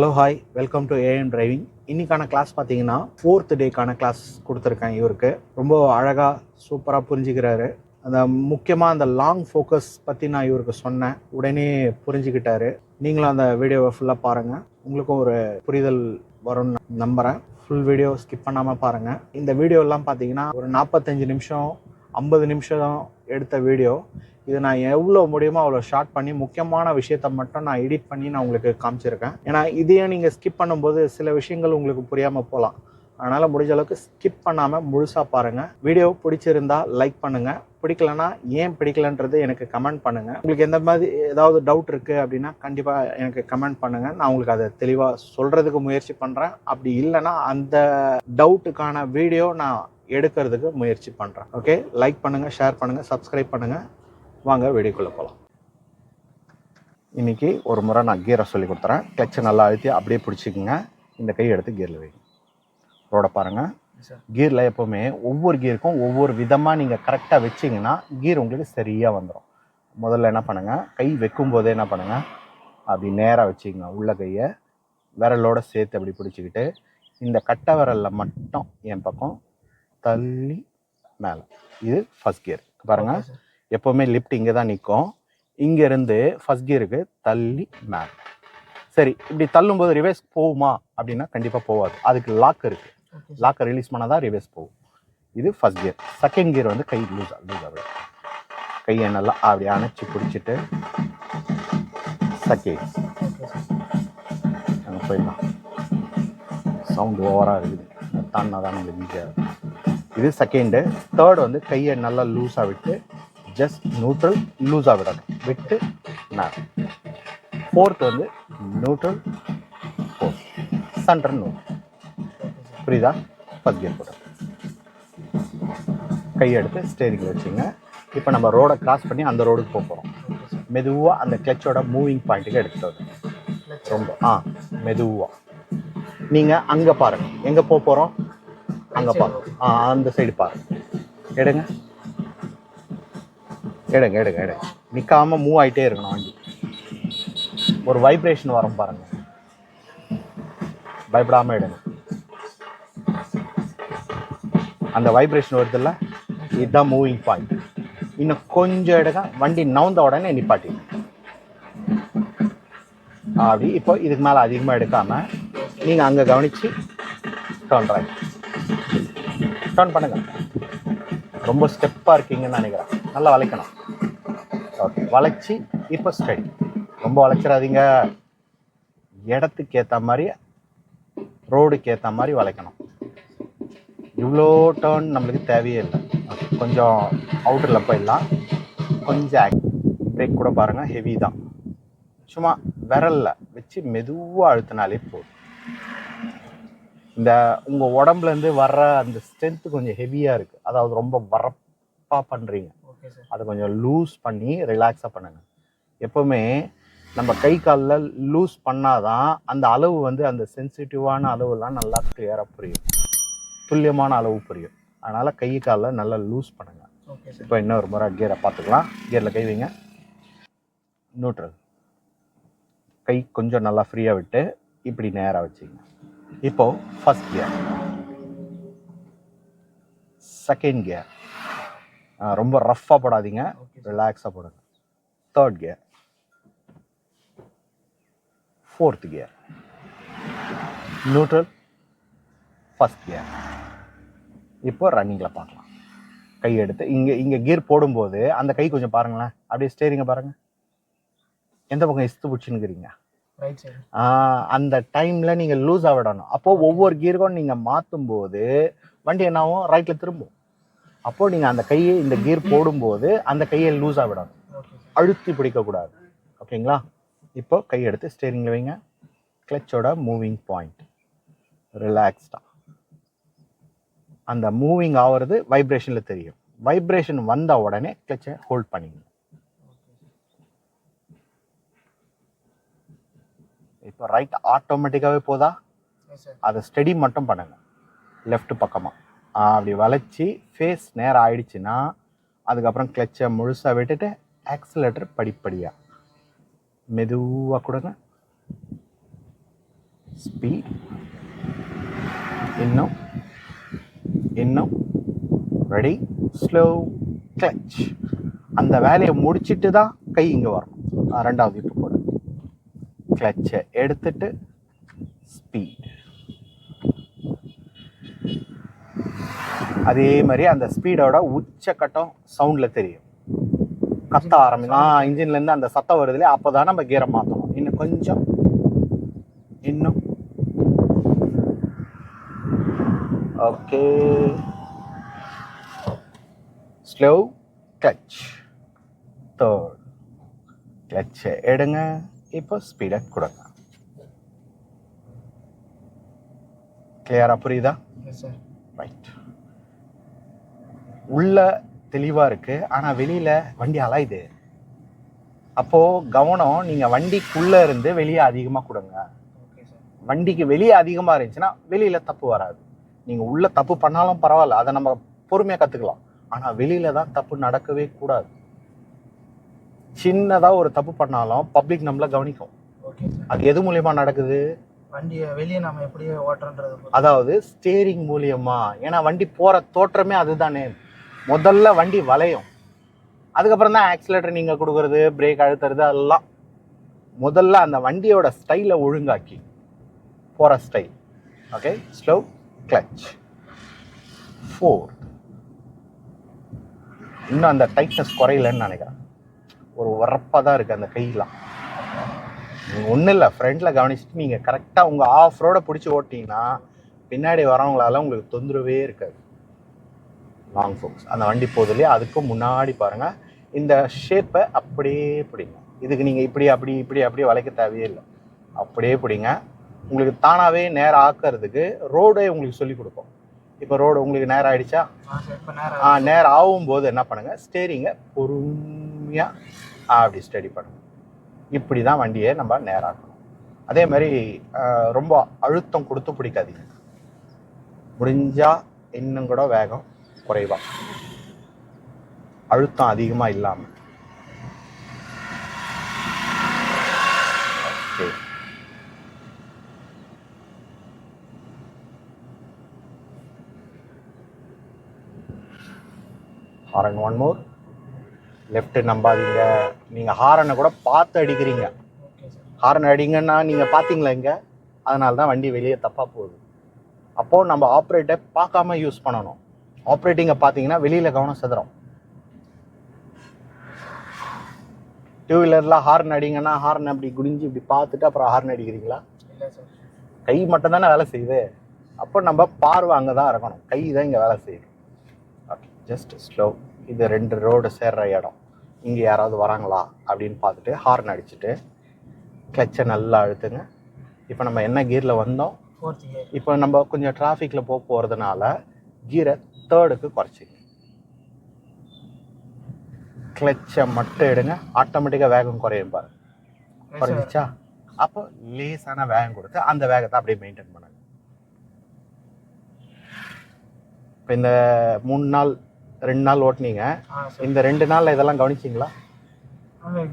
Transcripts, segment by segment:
Hello hi welcome to AM driving இன்னைக்கான class பார்த்தீங்கன்னா fourth டேக்கான கிளாஸ் கொடுத்துருக்கேன் இவருக்கு. ரொம்ப அழகாக சூப்பராக புரிஞ்சுக்கிறாரு. அந்த முக்கியமாக அந்த லாங் ஃபோக்கஸ் பற்றி நான் இவருக்கு சொன்னேன். உடனே புரிஞ்சுக்கிட்டாரு. நீங்களும் அந்த வீடியோவை ஃபுல்லாக பாருங்கள் உங்களுக்கும் ஒரு புரிதல் வரும்னு நம்புகிறேன் ஃபுல் வீடியோ ஸ்கிப் பண்ணாமல் பாருங்கள் இந்த வீடியோலாம் பார்த்தீங்கன்னா ஒரு நாற்பத்தஞ்சு நிமிஷம் ஐம்பது நிமிஷம் எடுத்த வீடியோ இது நான் எவ்வளோ முடியுமோ அவ்வளோ ஷார்ட் பண்ணி முக்கியமான விஷயத்த மட்டும் நான் எடிட் பண்ணி நான் உங்களுக்கு காமிச்சிருக்கேன். ஏன்னா இதையே நீங்கள் ஸ்கிப் பண்ணும்போது சில விஷயங்கள் உங்களுக்கு புரியாமல் போகலாம் அதனால் முடிஞ்ச அளவுக்கு ஸ்கிப் பண்ணாமல் முழுசாக பாருங்கள் வீடியோ பிடிச்சிருந்தா லைக் பண்ணுங்கள் பிடிக்கலனா ஏன் பிடிக்கலன்றது எனக்கு கமெண்ட் பண்ணுங்கள் உங்களுக்கு எந்த மாதிரி ஏதாவது டவுட் இருக்குது அப்படின்னா கண்டிப்பாக எனக்கு கமெண்ட் பண்ணுங்கள் நான் உங்களுக்கு அதை தெளிவாக சொல்கிறதுக்கு முயற்சி பண்ணுறேன் அப்படி இல்லைன்னா அந்த டவுட்டுக்கான வீடியோ நான் எடுக்கிறதுக்கு முயற்சி பண்ணுறேன் ஓகே லைக் பண்ணுங்கள் ஷேர் பண்ணுங்கள் சப்ஸ்கிரைப் பண்ணுங்கள் வாங்க வீடியோக்குள்ளே போகலாம் இன்னைக்கு ஒரு முறை நான் கீரை சொல்லி கொடுத்துறேன். கிளச்சை நல்லா அழுத்தி அப்படியே பிடிச்சிக்கோங்க. இந்த கை எடுத்து கீரில் வைங்க ரோட பாருங்கள் கீரில் எப்போவுமே ஒவ்வொரு கீருக்கும் ஒவ்வொரு விதமாக நீங்கள் கரெக்டாக வச்சிங்கன்னா கீர் உங்களுக்கு சரியாக வந்துடும் முதல்ல என்ன பண்ணுங்கள் கை வைக்கும் போதே என்ன பண்ணுங்கள் அப்படி நேராக வச்சுக்கோங்க. உள்ள கையை விரலோட சேர்த்து அப்படி பிடிச்சிக்கிட்டு இந்த கட்டை விரலில் மட்டும் என் பக்கம் தள்ளி மேலே. இது ஃபஸ்ட் கியர் பாருங்கள் எப்போவுமே லிஃப்ட் இங்கே தான் நிற்கும் இங்கேருந்து ஃபஸ்ட் கியருக்கு தள்ளி மேலே. சரி இப்படி தள்ளும்போது ரிவர்ஸ் போகுமா? அப்படின்னா கண்டிப்பாக போகாது. அதுக்கு லாக் இருக்குது லாக்கை ரிலீஸ் பண்ணால் தான் ரிவர்ஸ் போகும். இது ஃபஸ்ட் கியர் செகண்ட் கியர் வந்து கை லூஸ் லூஸ் ஆகுது கையை நல்லா அப்படி அணைச்சி பிடிச்சிட்டு செகண்ட் அங்கே போயிடலாம். சவுண்டு ஓவராக இருக்குது. தாண்டா தான் நம்மளுக்கு ஈஸியாக இது செகண்டு தேர்ட் வந்து கையை நல்லா லூஸாக விட்டு ஜஸ்ட் நியூட்ரல் லூஸாக விடணும். விட்டு நான் ஃபோர்த் வந்து நியூட்ரல் ஃபோர்த் சென்டர் நூல் புரியுதா? ஃபஸ்ட் கியர் கையெடுத்து கையை எடுத்து வச்சுங்க. இப்போ நம்ம ரோடை கிராஸ் பண்ணி அந்த ரோடுக்கு போக போகிறோம் மெதுவாக அந்த கிளச்சோட மூவிங் பாயிண்ட்டுக்கு எடுத்துகிட்டு வரும் ரொம்ப ஆ மெதுவாக நீங்கள் அங்கே பாருங்கள் எங்கே போக போகிறோம் அங்கே பாருங்க ஆ அந்த சைடு பாருங்க எடுங்க. எடுங்க எடுங்க எடுங்க. நிற்காம மூவ் ஆகிட்டே இருக்கணும் வண்டி. ஒரு வைப்ரேஷன் வரும் பாருங்க. பயப்படாமல் எடுங்க. அந்த வைப்ரேஷன் வருதுல்ல? இதுதான் மூவிங் பாயிண்ட் இன்னும் கொஞ்சம் எடுங்க. வண்டி நவுந்த உடனே நிப்பாட்டி. அப்படி இப்போ இதுக்கு மேலே அதிகமாக எடுக்காமல் நீங்கள் அங்கே கவனித்து டர்ன் ரைட் டர்ன் பண்ணுங்கள் ரொம்ப ஸ்டெப்பாக இருக்கீங்கன்னு நினைக்கிறேன். நல்லா வளைக்கணும். ஓகே வளைச்சி இப்போ ஸ்ட்ரைட் ரொம்ப வளைச்சிடாதீங்க. இடத்துக்கு ஏற்ற மாதிரி ரோடுக்கு ஏற்ற மாதிரி வளைக்கணும். இவ்வளோ டேர்ன் நம்மளுக்கு தேவையே இல்லை. கொஞ்சம் அவுட்டரில் போயிடலாம். கொஞ்சம் பிரேக் கூட பாருங்கள் ஹெவி தான். சும்மா விரலில் வச்சு மெதுவாக அழுத்தினாலே போதும். இந்த உங்கள் உடம்புலேருந்து வர்ற அந்த ஸ்ட்ரென்த்து கொஞ்சம் ஹெவியாக இருக்குது அதாவது ரொம்ப வரப்பாக பண்ணுறீங்க அதை கொஞ்சம் லூஸ் பண்ணி ரிலாக்ஸாக பண்ணுங்கள் எப்போவுமே நம்ம கை காலில் லூஸ் பண்ணாதான் அந்த அளவு வந்து அந்த சென்சிட்டிவான அளவுலாம் நல்லா கிளியராக புரியும். துல்லியமான அளவு புரியும். அதனால் கை காலில் நல்லா லூஸ் பண்ணுங்கள் இப்போ இன்னொரு முறை கியரை பார்த்துக்கலாம். கியரில் கை வைங்க. நியூட்ரல் கை கொஞ்சம் நல்லா ஃப்ரீயாக விட்டு இப்படி நேராக வச்சுங்க. இப்போ ஃபர்ஸ்ட் கியர் செகண்ட் கியர் ரொம்ப ரஃப்பாக போடாதீங்க. ரிலாக்ஸாக போடுங்க. Third gear fourth gear neutral first gear இப்போ ரன்னிங்கில் பார்க்கலாம். கை எடுத்து இங்கே இங்கே கியர் போடும்போது அந்த கை கொஞ்சம் பாருங்களேன். அப்படியே ஸ்டேரிங்க பாருங்கள் எந்த பக்கம் இஸ்து பிடிச்சின்னுக்கிறீங்க அந்த டைம்ல நீங்க லூஸா விடணும் அப்போ ஒவ்வொரு கீருக்கும் நீங்க மாத்தும் போது வண்டி என்ன ஆகும் ரைட்ல திரும்பும். அப்போ நீங்க அந்த கையை இந்த கீர் போடும்போது அந்த கையை லூஸா விடணும் அழுத்தி பிடிக்க கூடாது ஓகேங்களா இப்போ கை எடுத்து ஸ்டேரிங்ல வைங்க. கிளச்சோட மூவிங் பாயிண்ட் ரிலாக்ஸ்டா அந்த மூவிங் ஆகிறது வைப்ரேஷன்ல தெரியும். வைப்ரேஷன் வந்த உடனே கிளச்சை ஹோல்ட் பண்ணிங்க ரைட் ஆட்டோமேட்டிக்காகவே போதா? அதை ஸ்டடி மட்டும் பண்ணுங்க. லெஃப்ட் பக்கமாக அப்படி வளைச்சி ஃபேஸ் நேரம் ஆயிடுச்சுன்னா அதுக்கப்புறம் கிளச்சை முழுசாக விட்டுட்டு ஆக்சிலேட்டர் படிப்படியாக மெதுவாக கொடுங்க. ஸ்பீட் இன்னும். இன்னும். ரெடி ஸ்லோ கிளச் அந்த வேலையை முடிச்சிட்டு தான் கை இங்கே வரணும். ரெண்டாவது கிளச்சை எடுத்துட்டு ஸ்பீட் அதே மாதிரி அந்த ஸ்பீடோட உச்சக்கட்டம் சவுண்டில் தெரியும். கத்த ஆரம்பிக்கும். ஆ இன்ஜின்லேருந்து அந்த சத்தம் வருது இல்லையா அப்போ தான் நம்ம கீரை மாற்றணும் இன்னும் கொஞ்சம். இன்னும். ஓகே ஸ்லோ கிளச் தேர்ட் கிளச்சை எடுங்க. இப்போ ஸ்பீடை கொடுங்க கிளியரா புரியுதா ரைட் உள்ள தெளிவா இருக்கு ஆனா வெளியில வண்டி அலாயுது அப்போ கவனம் நீங்க வண்டிக்குள்ள இருந்து வெளியே அதிகமா கொடுங்க வண்டிக்கு வெளியே அதிகமா இருந்துச்சுன்னா வெளியில தப்பு வராது நீங்க உள்ள தப்பு பண்ணாலும் பரவாயில்ல அதை நம்ம பொறுமையா கத்துக்கலாம் ஆனா வெளியில தான் தப்பு நடக்கவே கூடாது சின்னதா ஒரு தப்பு பண்ணாலும் பப்ளிக் நம்மள கவனிக்கும். ஓகே அது எது மூலியமா நடக்குது? வண்டியை வெளியே நம்ம எப்படி பொறுத்து. அதாவது ஸ்டேரிங் மூலியமா. ஏன்னா வண்டி போற தோற்றமே அதுதானே. முதல்ல வண்டி வளையும். அதுக்கப்புறம் தான் ஆக்சிலேட்டர் நீங்க கொடுக்கறது பிரேக் அழுத்துறது எல்லாம் முதல்ல அந்த வண்டியோட ஸ்டைலை ஒழுங்காக்கி. போற style okay slow clutch four இன்னும் அந்த டைட்னஸ் குறையலன்னு நினைக்கிறேன். ஒரு உரப்பாக தான் இருக்குது அந்த கையெல்லாம். ஒன்றும் இல்லை ஃப்ரண்ட்டில் கவனிச்சுட்டு நீங்கள் கரெக்டாக உங்கள் ஆஃப் ரோடை பிடிச்சி ஓட்டிங்கன்னா பின்னாடி வரவங்களால உங்களுக்கு தொந்தரவே இருக்காது. லாங் ஃபோக்ஸ் அந்த வண்டி போகுது இல்லையா? அதுக்கும் முன்னாடி பாருங்கள் இந்த ஷேப்பை அப்படியே பிடிங்க. இதுக்கு நீங்கள் இப்படி அப்படி இப்படி அப்படியே வளைக்க தேவையே இல்லை. அப்படியே பிடிங்க. உங்களுக்கு தானாகவே நேரம் ஆக்கிறதுக்கு ரோடே உங்களுக்கு சொல்லி கொடுக்கும். இப்போ ரோடு உங்களுக்கு நேரம் ஆயிடுச்சா? ஆ நேரம் ஆகும்போது என்ன பண்ணுங்க? ஸ்டேரிங்கை பொறுமையாக அப்படி ஸ்டடி பண்ணணும். இப்படி தான் வண்டியை நம்ம நேராக்கணும். அதே மாதிரி ரொம்ப அழுத்தம் கொடுத்து பிடிக்காதீங்க. முடிஞ்சால் இன்னும் கூட வேகம் குறைவா. அழுத்தம் அதிகமாக இல்லாமல் okay. Horn one more left நம்பாதீங்க. நீங்கள் ஹாரனை கூட பார்த்து அடிக்கிறீங்க. ஹாரன் அடிங்கன்னா நீங்கள் பார்த்தீங்களா இங்கே? அதனால தான் வண்டி வெளியே தப்பாக போகுது. அப்போது நம்ம ஆப்ரேட்டை பார்க்காம யூஸ் பண்ணணும். ஆப்ரேட்டிங்கை பார்த்தீங்கன்னா வெளியில் கவனம் செதுறோம். டூ வீலரில் ஹார்ன் அடிங்கன்னா ஹார்ன் அப்படி குடிஞ்சு இப்படி பார்த்துட்டு அப்புறம் ஹார்ன் அடிக்கிறீங்களா? இல்லை சார். கை மட்டும் தானே வேலை செய்யுது. அப்போ நம்ம பார்வை அங்கே தான் இருக்கணும். கை தான் இங்கே வேலை செய்யுது. ஓகே ஜஸ்ட் ஸ்லோ இது ரெண்டு ரோடு சேர்ற இடம். இங்கே யாராவது வராங்களா அப்படின்னு பார்த்துட்டு ஹார்ன் அடிச்சுட்டு கிளச்சை நல்லா அழுத்துங்க. இப்போ நம்ம என்ன கியரில் வந்தோம்? இப்போ நம்ம கொஞ்சம் டிராஃபிக்கில் போக போகிறதுனால கீரை தேர்டுக்கு குறைச்சிங்க. கிளச்சை மட்டும் எடுங்க. ஆட்டோமேட்டிக்காக வேகம் குறையும் பாரு. குறைஞ்சிச்சா அப்போ லேசான வேகம் கொடுத்து அந்த வேகத்தை அப்படியே மெயின்டைன் பண்ணுங்க. இப்போ இந்த மூணு நாள் ரெண்டு நாள் ஓட்டுனீங்க. இந்த ரெண்டு நாள்ல இதெல்லாம் கவனிச்சிங்களா?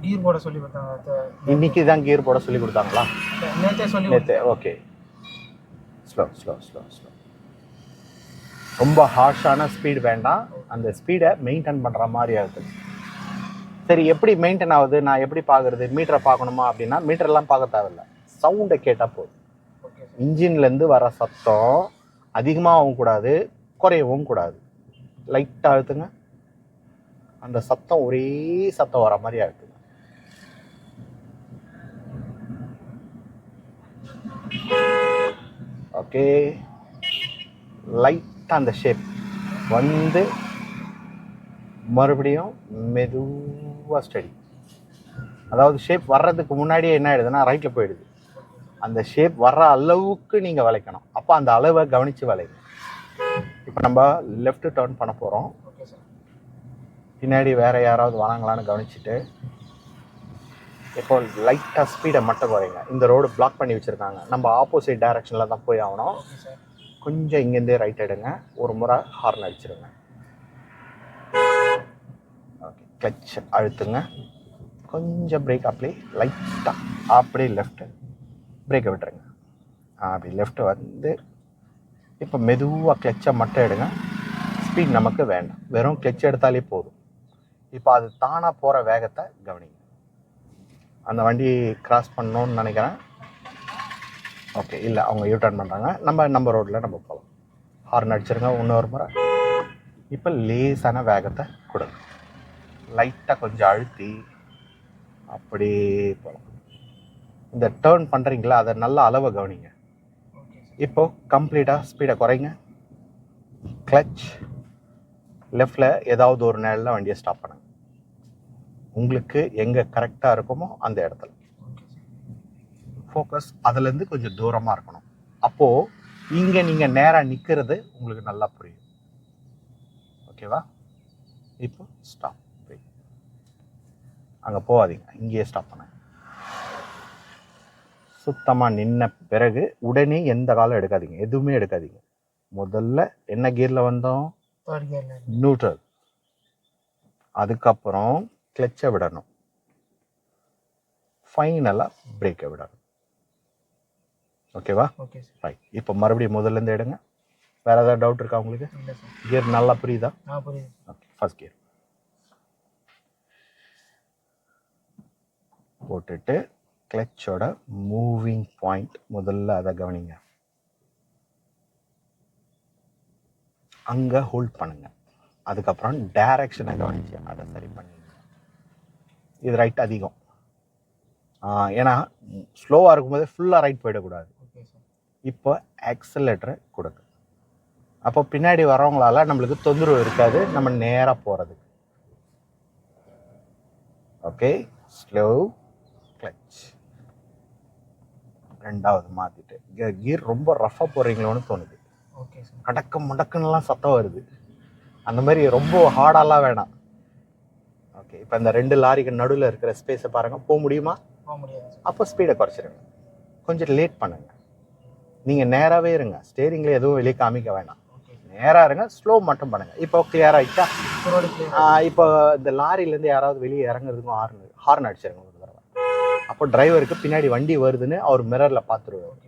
கீர் போட சொல்லி கொடுத்தாங்க. இன்னைக்கு தான் கியர் போட சொல்லி கொடுத்தாங்களா? சொல்லி நேற்று okay slow slow slow slow ரொம்ப ஹார்ஷான ஸ்பீட் வேண்டாம். அந்த ஸ்பீடை மெயின்டைன் பண்ணுற மாதிரி ஆகுது. சரி எப்படி மெயின்டைன் ஆகுது? நான் எப்படி பார்க்குறது மீட்டரை பார்க்கணுமா அப்படின்னா மீட்டர்லாம் பார்க்க தேவையில்ல. சவுண்டை கேட்டால் போதும். இன்ஜின்லேருந்து வர சத்தம் அதிகமாகவும் கூடாது குறையவும் கூடாது. லைட்டாக அழுத்துங்க அந்த சத்தம் ஒரே சத்தம் வர மாதிரி அழுத்துங்க ஓகே லைட்டாக அந்த ஷேப் வந்து மறுபடியும் மெதுவாக ஸ்டடி அதாவது ஷேப் வர்றதுக்கு முன்னாடியே என்ன ஆயிடுதுன்னா ரைட்டில் போயிடுது. அந்த ஷேப் வர்ற அளவுக்கு நீங்கள் வளைக்கணும். அப்போ அந்த அளவை கவனித்து வளைங்க. இப்போ நம்ம லெஃப்ட் டர்ன் பண்ண போகிறோம் பின்னாடி வேற யாராவது வராங்களான்னு கவனிச்சுட்டு இப்போ லைட்டாக ஸ்பீடை மட்டும் குறைங்க. இந்த ரோடு பிளாக் பண்ணி வச்சுருக்காங்க. நம்ம ஆப்போசிட் டைரக்ஷனில் தான் போய் ஆகணும். கொஞ்சம் இங்கேருந்தே ரைட் எடுங்க. ஒரு முறை ஹார்ன் அடிச்சிருங்க. ஓகே கிளச் அழுத்துங்க. கொஞ்சம் பிரேக் அப்படியே லைட்டாக அப்படியே லெஃப்ட் பிரேக்கை விட்டுருங்க. அப்படி லெஃப்ட் வந்து இப்போ மெதுவாக கிளச்சை மட்டும் எடுங்க. ஸ்பீட் நமக்கு வேண்டாம். வெறும் கிளச் எடுத்தாலே போதும். இப்போ அது தானாக போகிற வேகத்தை கவனிங்க. அந்த வண்டி கிராஸ் பண்ணணும்னு நினைக்கிறேன். ஓகே இல்லை அவங்க யூ டர்ன் பண்ணுறாங்க நம்ம நம்ம ரோட்டில் நம்ம போகலாம் ஹார்ன் அடிச்சிருங்க இன்னொரு முறை. இப்போ லேசான வேகத்தை கொடுங்க. லைட்டாக கொஞ்சம் அழுத்தி அப்படியே போகலாம் இந்த டேர்ன் பண்ணுறீங்களா அதை நல்ல அளவை கவனிங்க. இப்போது கம்ப்ளீட்டாக ஸ்பீடை குறைங்க. கிளச் லெஃப்டில் ஏதாவது ஒரு நேரில் வண்டியை ஸ்டாப் பண்ணுங்க உங்களுக்கு எங்கே கரெக்டாக இருக்குமோ அந்த இடத்துல. ஃபோக்கஸ் அதுலேருந்து கொஞ்சம் தூரமாக இருக்கணும். அப்போது இங்கே நீங்கள் நேராக நிற்கிறது உங்களுக்கு நல்லா புரியும். ஓகேவா இப்போ ஸ்டாப் அங்கே போகாதீங்க. இங்கேயே ஸ்டாப் பண்ணுங்க சுத்தமாக நின்ன பிறகு உடனே எந்த காலம் எடுக்காதீங்க. எதுவுமே எடுக்காதீங்க. முதல்ல என்ன கியரில் வந்தோம்? நியூட்ரல் அதுக்கப்புறம் கிளச்சை விடணும். ஃபைனலாக பிரேக்கை விடணும். ஓகேவா ஓகே சார் ரைட் இப்போ மறுபடியும் முதல்ல இருந்து எடுங்க. வேற ஏதாவது டவுட் இருக்கா உங்களுக்கு? கியர் நல்லா புரியுதா? புரியுது ஓகே ஃபர்ஸ்ட் கியர் போட்டுட்டு கிளச்சோட மூவிங் பாயிண்ட் முதல்ல அதை கவனிங்க. அங்கே ஹோல்ட் பண்ணுங்க. அதுக்கப்புறம் டைரக்ஷனை கவனிச்சு அதை சரி பண்ணிங்க. இது ரைட் அதிகம். ஏன்னா ஸ்லோவாக இருக்கும்போது ஃபுல்லாக ரைட் போயிடக்கூடாது. இப்போ ஆக்சலேட்டரை கொடுங்க அப்போ பின்னாடி வரவங்களால நம்மளுக்கு தொந்தரவு இருக்காது. நம்ம நேராக போகிறதுக்கு ஓகே ஸ்லோ கிளச் ரெண்டாவது மாற்றிட்டு கீர் ரொம்ப ரஃபாக போடுறீங்களோன்னு தோணுது. ஓகே கடக்க முடக்குன்னுலாம் சத்தம் வருது. அந்த மாதிரி ரொம்ப ஹார்டாலாம் வேணாம். ஓகே இப்போ இந்த ரெண்டு லாரிக்கு நடுவில் இருக்கிற ஸ்பேஸை பாருங்கள் போக முடியுமா? போக முடியாது அப்போ ஸ்பீடை குறைச்சிருங்க. கொஞ்சம் லேட் பண்ணுங்க. நீங்கள் நேராகவே இருங்க. ஸ்டேரிங்கில் எதுவும் வெளியே காமிக்க வேணாம். நேராக இருங்க. ஸ்லோ மட்டும் பண்ணுங்க. இப்போ கிளியர் ஆஹ் இப்போ இந்த லாரியிலேருந்து யாராவது வெளியே இறங்குறதுக்கும் ஹார்ன் ஹார்ன் அடிச்சிருங்க. அப்போ டிரைவருக்கு பின்னாடி வண்டி வருதுன்னு அவர் மிரரில் பார்த்துருவார்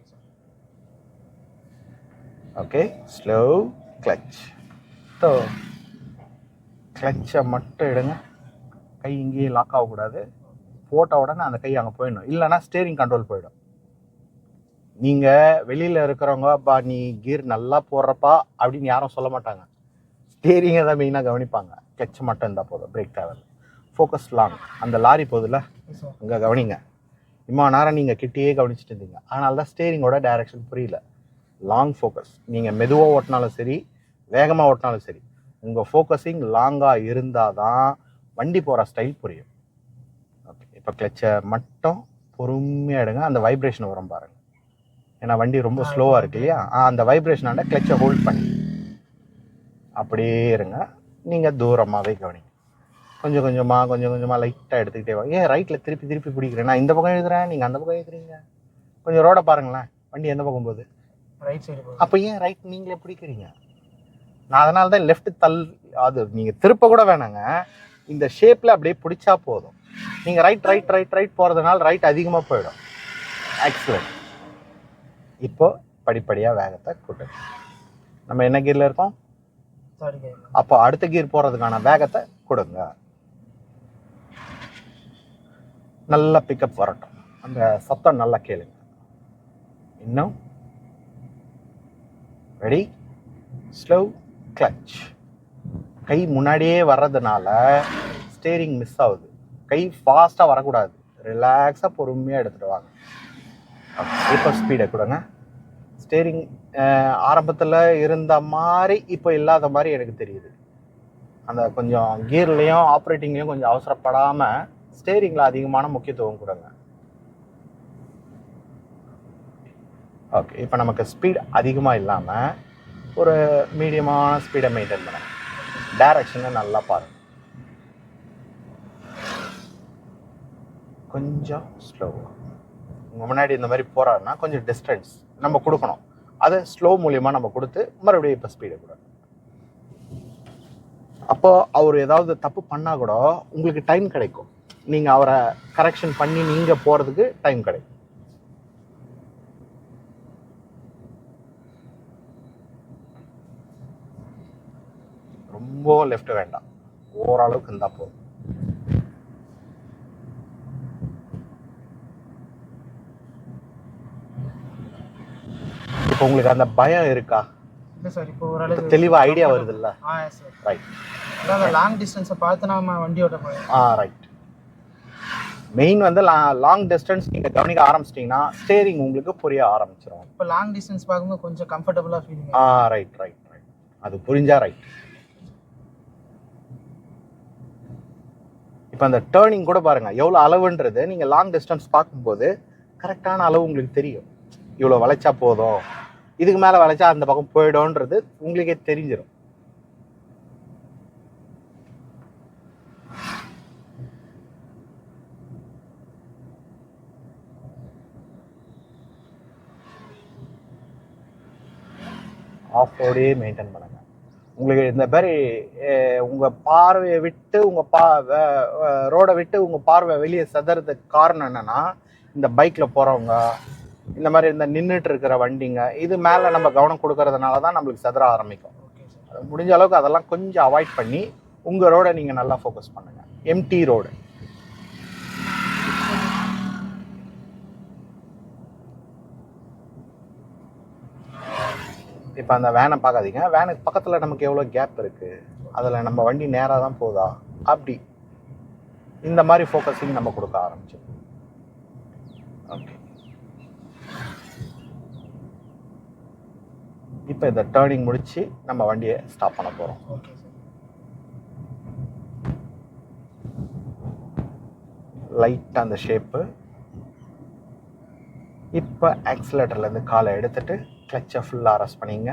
ஓகே ஸ்லோ கிளச் ஸோ கிளச்சை மட்டும் எடுங்க. கை இங்கேயே லாக் ஆகக்கூடாது. போட்ட உடனே அந்த கை அங்கே போயிடணும். இல்லைன்னா ஸ்டேரிங் கண்ட்ரோல் போயிடும். நீங்கள் வெளியில் இருக்கிறவங்க பா நீ கீர் நல்லா போடுறப்பா அப்படின்னு யாரும் சொல்ல மாட்டாங்க. ஸ்டேரிங்கை தான் மெயினாக கவனிப்பாங்க. கிளச் மட்டும் இருந்தால் போதும். பிரேக் தேவையில்லை. ஃபோக்கஸ் லாங் அந்த லாரி சார் அங்கே கவனிங்க. இம்மா நேரம் நீங்கள் கிட்டேயே கவனிச்சிட்டு இருந்தீங்க. அதனால தான் ஸ்டேரிங்கோட டைரக்ஷன் புரியல. லாங் ஃபோக்கஸ் நீங்கள் மெதுவாக ஓட்டினாலும் சரி வேகமாக ஓட்டினாலும் சரி உங்கள் ஃபோக்கஸிங் லாங்காக இருந்தால் தான் வண்டி போகிற ஸ்டைல் புரியும். ஓகே இப்போ கிளச்சை மட்டும் பொறுமையாக எடுங்க. அந்த வைப்ரேஷன் வரும் பாருங்க. ஏன்னா வண்டி ரொம்ப ஸ்லோவாக இருக்கு இல்லையா? அந்த வைப்ரேஷனாண்ட கிளச்சை ஹோல்ட் பண்ணி. அப்படியே இருங்க. நீங்கள் தூரமாகவே கவனிங்க. கொஞ்சம் கொஞ்சமாக கொஞ்சம் கொஞ்சமாக லைட்டாக எடுத்துக்கிட்டே வாங்க ஏன் ரைட்டில் திருப்பி திருப்பி பிடிக்கிறேன்? நான் இந்த பக்கம் எழுதுறேன் நீங்கள் அந்த பக்கம் எழுதுறீங்க. கொஞ்சம் ரோட பாருங்களேன். வண்டி எந்த பக்கம் போகுது? ரைட் சைடு அப்போ ஏன் ரைட் நீங்களே பிடிக்கிறீங்க? நான் அதனால தான் லெஃப்ட் தள் அது நீங்கள் திருப்ப கூட வேணாங்க. இந்த ஷேப்பில் அப்படியே பிடிச்சா போதும். நீங்கள் ரைட் ரைட் ரைட் ரைட் போகிறதுனால ரைட் அதிகமாக போயிடும். ஆக்சிடென்ட் இப்போ படிப்படியாக வேகத்தை கூட்டுங்க நம்ம என்ன கீரில் இருக்கோம்? அப்போ அடுத்த கீர் போகிறதுக்கான வேகத்தை கொடுங்க. நல்ல பிக்கப் வரட்டும். அந்த சத்தம் நல்லா கேளுங்க. இன்னும். ரெடி ஸ்லோ கிளச் கை முன்னாடியே வர்றதுனால ஸ்டேரிங் மிஸ் ஆகுது. கை ஃபாஸ்ட்டாக வரக்கூடாது. ரிலாக்ஸாக பொறுமையாக எடுத்துகிட்டு வாங்க. இப்போ ஸ்பீடை கொடுங்க. ஸ்டேரிங் ஆரம்பத்தில் இருந்த மாதிரி இப்போ இல்லாத மாதிரி எனக்கு தெரியுது. அந்த கொஞ்சம் கியர்லேயும் ஆப்ரேட்டிங்லேயும் கொஞ்சம் அவசரப்படாமல் ஸ்டேரிங்கில் அதிகமான முக்கியத்துவம் கொடுங்க. ஓகே இப்போ நமக்கு ஸ்பீட் அதிகமாக இல்லாமல் ஒரு மீடியமான ஸ்பீடை மெயின்டைன் பண்ணுங்க டேரக்ஷனை நல்லா பாருங்கள் கொஞ்சம் ஸ்லோவாக உங்கள் முன்னாடி இந்த மாதிரி போகிறாருன்னா கொஞ்சம் டிஸ்டன்ஸ் நம்ம கொடுக்கணும். அதை ஸ்லோ மூலியமாக நம்ம கொடுத்து மறுபடியும் இப்போ ஸ்பீடை கொடுக்கணும் அப்போது அவர் ஏதாவது தப்பு பண்ணால் கூட உங்களுக்கு டைம் கிடைக்கும். நீங்கள் அவரை கரெக்ஷன் பண்ணி நீங்கள் போகிறதுக்கு டைம் கிடைக்கும். ரொம்ப லெஃப்ட் வேண்டாம். ஓரளவுக்கு இருந்தால் போதும். இப்போ உங்களுக்கு அந்த பயம் இருக்கா? இல்லை ஓரளவுக்கு தெளிவாக ஐடியா வருது இல்லை ரைட் லாங் டிஸ்டன்ஸை பார்த்து நாம வண்டி ஓட்ட போகிறோம் ஆ ரைட் மெயின் வந்து லாங் டிஸ்டன்ஸ் நீங்கள் கவனிக்க ஆரம்பிச்சிட்டிங்கன்னா ஸ்டேரிங் உங்களுக்கு புரிய ஆரம்பிச்சிடும் இப்போ லாங் டிஸ்டன்ஸ் பார்க்கும்போது கொஞ்சம் கம்ஃபர்டபுளாக feeling ah right right right அது புரிஞ்சா ரைட் இப்போ அந்த டேர்னிங் கூட பாருங்க எவ்வளோ அளவுன்றது நீங்கள் லாங் டிஸ்டன்ஸ் பார்க்கும்போது கரெக்டான அளவு உங்களுக்கு தெரியும். இவ்வளோ வளைச்சா போதும். இதுக்கு மேலே வளைச்சா அந்த பக்கம் போயிடும்ன்றது உங்களுக்கே தெரிஞ்சிடும் ஆஃப் ரோடே மெயின்டைன் பண்ணுங்கள் உங்களுக்கு இந்த மாதிரி உங்கள் பார்வையை விட்டு உங்கள் பா ரோடை விட்டு உங்கள் பார்வை வெளியே செதறதுக்கு காரணம் என்னன்னா இந்த பைக்கில் போகிறவங்க இந்த மாதிரி இந்த நின்றுட்டு இருக்கிற வண்டிங்க இது மேலே நம்ம கவனம் கொடுக்கறதுனால தான் நம்மளுக்கு சதுர ஆரம்பிக்கும். முடிஞ்ச அளவுக்கு அதெல்லாம் கொஞ்சம் அவாய்ட் பண்ணி உங்கள் ரோடை நீங்கள் நல்லா ஃபோக்கஸ் பண்ணுங்கள் எம்டி ரோடு இப்போ அந்த வேனை பார்க்காதீங்க. வேனுக்கு பக்கத்தில் நமக்கு எவ்வளோ கேப் இருக்கு? அதில் நம்ம வண்டி நேராக தான் போதா? அப்படி. இந்த மாதிரி ஃபோக்கஸிங் நம்ம கொடுக்க ஆரம்பிச்சோம். ஓகே இப்போ இந்த டேர்னிங் முடிச்சு நம்ம வண்டியை ஸ்டாப் பண்ண போகிறோம் லைட்டாக அந்த ஷேப்பு இப்போ ஆக்சிலேட்டர்லேருந்து காலை எடுத்துட்டு கிளச்சை ஃபுல்லாக அரெஸ்ட் பண்ணிங்க.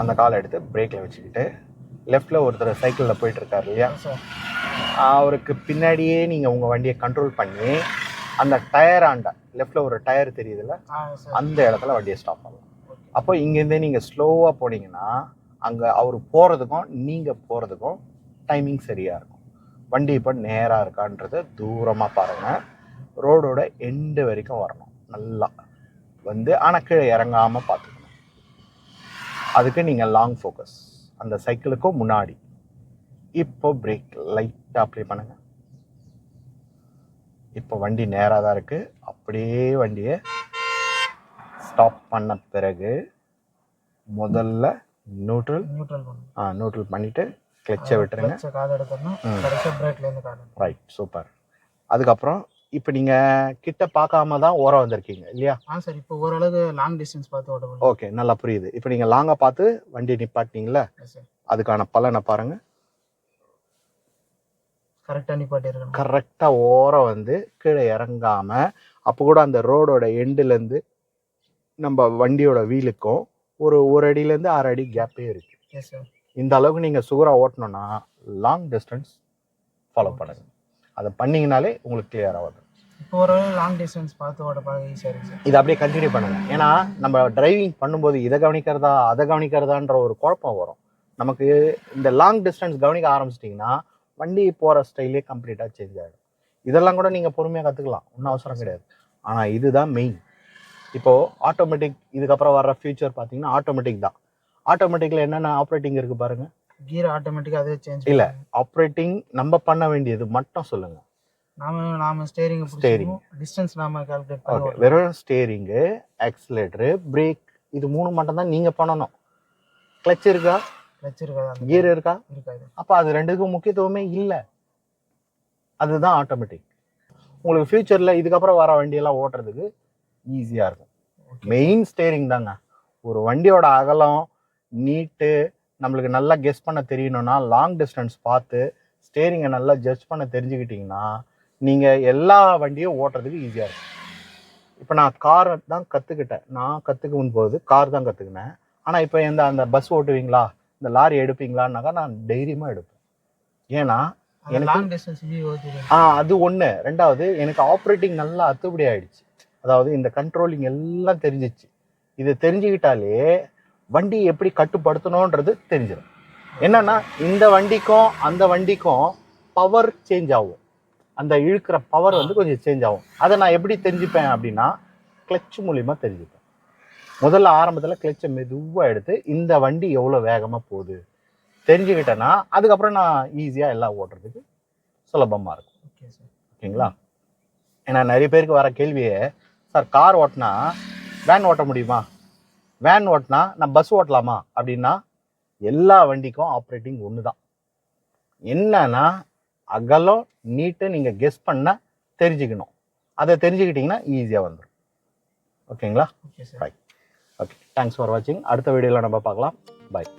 அந்த காலை எடுத்து பிரேக்கில் வச்சுக்கிட்டு லெஃப்டில் ஒருத்தர் சைக்கிளில் போயிட்டு இருக்காரு இல்லையா? சார். அவருக்கு பின்னாடியே நீங்கள் உங்கள் வண்டியை கண்ட்ரோல் பண்ணி அந்த டயர் ஆண்ட லெஃப்டில் ஒரு டயர் தெரியுதுல்ல? அந்த இடத்துல வண்டியை ஸ்டாப் பண்ணலாம். அப்போ இங்கேருந்தே நீங்கள் ஸ்லோவாக போனீங்கன்னா அங்கே அவர் போகிறதுக்கும் நீங்கள் போகிறதுக்கும் டைமிங் சரியாக இருக்கும். வண்டி இப்போ நேராக இருக்கான்றது தூரமாக பாருங்கள் ரோடோட எண்டு வரைக்கும் வரணும். நல்லா. வந்து ஆனால் கீழே இறங்காமல் பார்த்துக்கணும். அதுக்கு நீங்கள் லாங் ஃபோக்கஸ் அந்த சைக்கிளுக்கும் முன்னாடி. இப்போ பிரேக் லைட்டாக அப்ளை பண்ணுங்க. இப்போ வண்டி நேராக தான் இருக்குது அப்படியே வண்டியை ஸ்டாப் பண்ண பிறகு முதல்ல நியூட்ரல் நியூட்ரல் பண்ணும் நியூட்ரல் பண்ணிட்டு கிளச்சை விட்டுருங்க. ரைட் சூப்பர் அதுக்கப்புறம் இப்போ நீங்கள் கிட்ட பார்க்காம தான் ஓரம் வந்திருக்கீங்க இல்லையா? ஆ சார் இப்போ ஓரளவு லாங் டிஸ்டன்ஸ் பார்த்து ஓட்ட ஓகே நல்லா புரியுது. இப்போ நீங்கள் லாங்காக பார்த்து வண்டி நிப்பாட்டினீங்களா? சார் அதுக்கான பலனை பாருங்க. கரெக்டாக நிப்பாட்டி இருக்கணும் கரெக்டாக ஓரம் வந்து கீழே இறங்காம அப்போ கூட அந்த ரோடோட எண்டுலேருந்து நம்ம வண்டியோட வீலுக்கும் ஒரு ஒரு அடியிலேருந்து ஆறு அடி கேப்பே இருக்கு. இந்த அளவுக்கு நீங்கள் சுகராக ஓட்டணும்னா லாங் டிஸ்டன்ஸ் ஃபாலோ பண்ணுங்க. அதை பண்ணீங்கனாலே உங்களுக்கு கிளியராக வரும். இப்போ ஓரளவு லாங் டிஸ்டன்ஸ் பார்த்து ஓட்ட பார்க்க ஈஸியாக இருக்கு சார். இதை அப்படியே கண்டினியூ பண்ணுங்க. ஏன்னா நம்ம டிரைவிங் பண்ணும்போது இதை கவனிக்கிறதா அதை கவனிக்கிறதான்ற ஒரு குழப்பம் வரும். நமக்கு இந்த லாங் டிஸ்டன்ஸ் கவனிக்க ஆரம்பிச்சிட்டிங்கன்னா வண்டி போகிற ஸ்டைலே கம்ப்ளீட்டாக சேஞ்ச் ஆகிடும் இதெல்லாம் கூட நீங்கள் பொறுமையாக கற்றுக்கலாம் ஒன்றும் அவசரம் கிடையாது. ஆனால் இதுதான் மெயின் இப்போது ஆட்டோமேட்டிக் இதுக்கப்புறம் வர்ற ஃபியூச்சர் பார்த்தீங்கன்னா ஆட்டோமேட்டிக் தான். ஆட்டோமேட்டிக்கில் என்னென்ன ஆப்ரேட்டிங் இருக்குது பாருங்கள் கியர் ஆட்டோமேட்டிக்காக அதே சேஞ்ச் இல்ல. ஆப்ரேட்டிங் நம்ம பண்ண வேண்டியது மட்டும் சொல்லுங்கள் நாம நாம ஸ்டேரிங் Steering. டிஸ்டன்ஸ் நாம கால்குலேட் ஓகே பண்ணி வெறும் ஸ்டேரிங்கு ஆக்சிலேட்டரு பிரேக் இது மூணு மட்டும் தான் நீங்கள் பண்ணணும். கிளச் இருக்கா? வச்சிருக்காது அந்த கியர் இருக்கா? இருக்காது. அப்போ அது ரெண்டுக்கும் முக்கியத்துவமே இல்லை. அதுதான் ஆட்டோமேட்டிக் உங்களுக்கு ஃப்யூச்சரில் இதுக்கப்புறம் வர வண்டியெல்லாம் ஓட்டுறதுக்கு ஈஸியாக இருக்கும். மெயின் ஸ்டேரிங் தாங்க. ஒரு வண்டியோட அகலம் நீட்டு நம்மளுக்கு நல்லா கெஸ் பண்ண தெரியணும்னா லாங் டிஸ்டன்ஸ் பார்த்து ஸ்டேரிங்கை நல்லா ஜட்ஜ் பண்ண தெரிஞ்சுக்கிட்டிங்கன்னா நீங்கள் எல்லா வண்டியும் ஓட்டுறதுக்கு ஈஸியாக இருக்கும். இப்போ நான் கார் தான் கற்றுக்கிட்டேன் நான் கற்றுக்கும் போது கார் தான் கற்றுக்கினேன் ஆனால் இப்போ எந்த அந்த பஸ் ஓட்டுவீங்களா? இந்த லாரி எடுப்பீங்களான்னாக்கா நான் தைரியமாக எடுப்பேன். ஏன்னா எனக்கு- ஆ அது ஒன்று ரெண்டாவது எனக்கு ஆப்ரேட்டிங் நல்லா அத்துப்படி ஆயிடுச்சு. அதாவது இந்த கண்ட்ரோலிங் எல்லாம் தெரிஞ்சிச்சு. இது தெரிஞ்சுக்கிட்டாலே வண்டி எப்படி கட்டுப்படுத்தணுன்றது தெரிஞ்சிடும் என்னன்னா இந்த வண்டிக்கும் அந்த வண்டிக்கும் பவர் சேஞ்ச் ஆகும். அந்த இழுக்கிற பவர் வந்து கொஞ்சம் சேஞ்ச் ஆகும். அதை நான் எப்படி தெரிஞ்சுப்பேன் அப்படின்னா கிளச் மூலியமா தெரிஞ்சுப்பேன். முதல்ல ஆரம்பத்தில் கிளச்சை மெதுவாக எடுத்து இந்த வண்டி எவ்வளோ வேகமாக போகுது தெரிஞ்சுக்கிட்டேன்னா அதுக்கப்புறம் நான் ஈஸியாக எல்லாம் ஓட்டுறதுக்கு சுலபமாக இருக்கும். ஓகே சார் ஓகேங்களா? ஏன்னா நிறைய பேருக்கு வர கேள்வியே சார் கார் ஓட்டினா வேன் ஓட்ட முடியுமா? வேன் ஓட்டினா நான் பஸ் ஓட்டலாமா? அப்படின்னா எல்லா வண்டிக்கும் ஆப்ரேட்டிங் ஒன்று தான் என்னன்னா அகலம் நீட்டு நீங்கள் கெஸ் பண்ண தெரிஞ்சுக்கணும். அதை தெரிஞ்சுக்கிட்டிங்கன்னா ஈஸியாக வந்துடும் ஓகேங்களா okay sir okay thanks for வாட்சிங் அடுத்த வீடியோவில் நம்ம பார்க்கலாம். பாய்